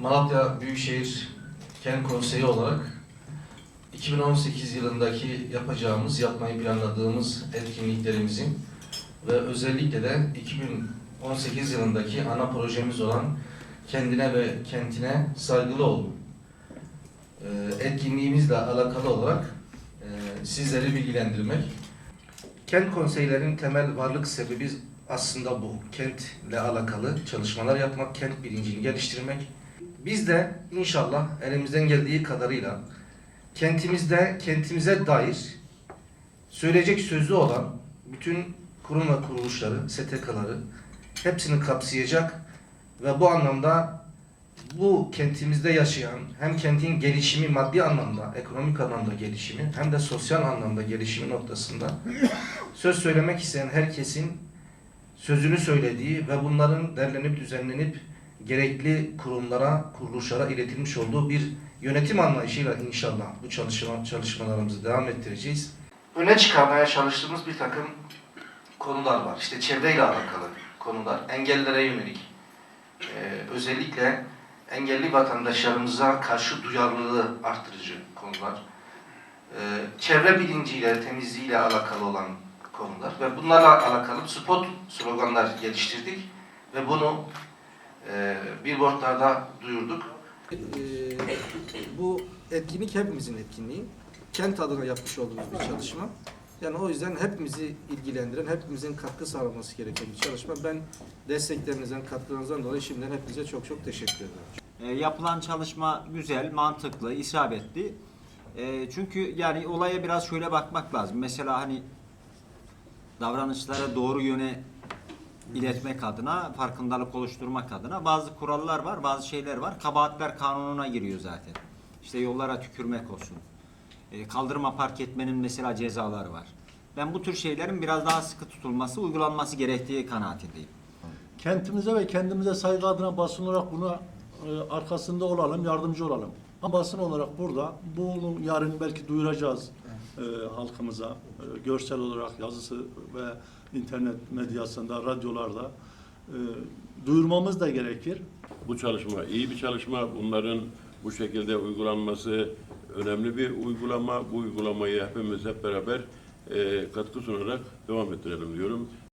Malatya Büyükşehir Kent Konseyi olarak 2018 yılındaki yapacağımız, yapmayı planladığımız etkinliklerimizin ve özellikle de 2018 yılındaki ana projemiz olan kendine ve kentine saygılı ol e, etkinliğimizle alakalı olarak e, sizleri bilgilendirmek. Kent konseylerin temel varlık sebebi aslında bu. Kentle alakalı çalışmalar yapmak, kent bilincini geliştirmek. Biz de inşallah elimizden geldiği kadarıyla kentimizde, kentimize dair söyleyecek sözü olan bütün kurum ve kuruluşları, STK'ları hepsini kapsayacak ve bu anlamda bu kentimizde yaşayan hem kentin gelişimi maddi anlamda, ekonomik anlamda gelişimi hem de sosyal anlamda gelişimi noktasında söz söylemek isteyen herkesin sözünü söylediği ve bunların derlenip düzenlenip gerekli kurumlara, kuruluşlara iletilmiş olduğu bir yönetim anlayışıyla inşallah bu çalışma, çalışmalarımızı devam ettireceğiz. Öne çıkarmaya çalıştığımız bir takım konular var. İşte çevreyle alakalı konular, engellilere yönelik. Ee, özellikle engelli vatandaşlarımıza karşı duyarlılığı arttırıcı konular. Ee, çevre bilinciyle, temizliğiyle alakalı olan konular ve bunlarla alakalı spot sloganlar geliştirdik ve bunu e, billboardlarda duyurduk. Ee, bu etkinlik hepimizin etkinliği. Kent adına yapmış olduğumuz bir çalışma. Yani o yüzden hepimizi ilgilendiren, hepimizin katkı sağlaması gereken bir çalışma. Ben desteklerinizden, katkılarınızdan dolayı şimdiden hepinize çok çok teşekkür ederim. E, yapılan çalışma güzel, mantıklı, isabetli. E, çünkü yani olaya biraz şöyle bakmak lazım. Mesela hani davranışlara doğru yöne iletmek adına, farkındalık oluşturmak adına bazı kurallar var, bazı şeyler var. Kabahatler kanununa giriyor zaten. İşte yollara tükürmek olsun. E, kaldırıma park etmenin mesela cezaları var. Ben bu tür şeylerin biraz daha sıkı tutulması, uygulanması gerektiği kanaatindeyim. Kentimize ve kendimize saygı adına basın olarak buna e, arkasında olalım, yardımcı olalım. Ama basın olarak burada bunu yarın belki duyuracağız e, halkımıza. E, görsel olarak yazısı ve internet medyasında, radyolarda e, duyurmamız da gerekir. Bu çalışma iyi bir çalışma. Bunların bu şekilde uygulanması önemli bir uygulama. Bu uygulamayı hepimiz hep beraber e, katkı sunarak devam ettirelim diyorum.